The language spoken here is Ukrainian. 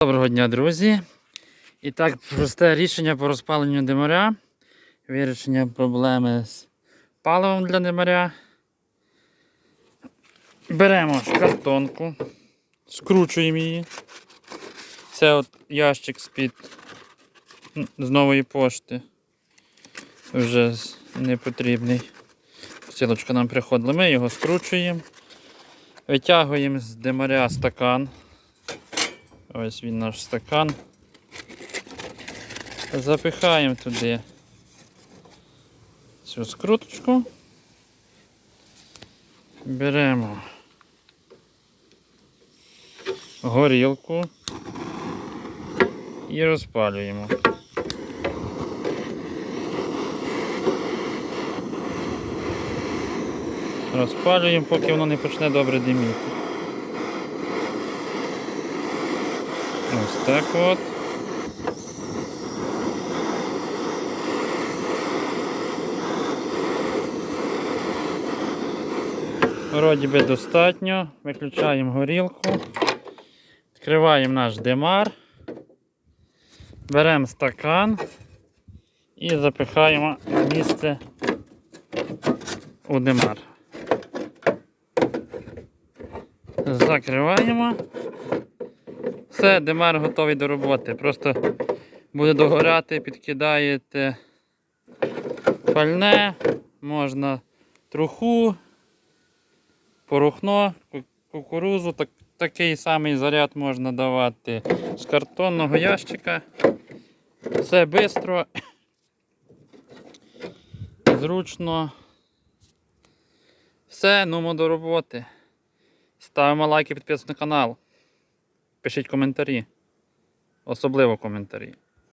Доброго дня, друзі. І так, просте рішення по розпаленню димаря. Вирішення проблеми з паливом для димаря. Беремо картонку, скручуємо її. Це от ящик з-під з нової пошти. Вже не потрібний. Посилочка нам приходила. Ми його скручуємо. Витягуємо з димаря стакан. Ось він наш стакан. Запихаємо туди цю скруточку. Беремо горілку і розпалюємо. Розпалюємо, поки воно не почне добре диміти. Ось так от. Вроді би достатньо. Виключаємо горілку. Відкриваємо наш демар. Беремо стакан і запихаємо місце у демар. Закриваємо. Все, демар готовий до роботи. Просто буде догоряти, підкидаєте пальне, можна труху, порухно, кукурузу. Так, такий самий заряд можна давати з картонного ящика. Все швидко, зручно. Все, нумо до роботи. Ставимо лайки, підписуйтесь на канал. Пишіть коментарі. Особливо коментарі.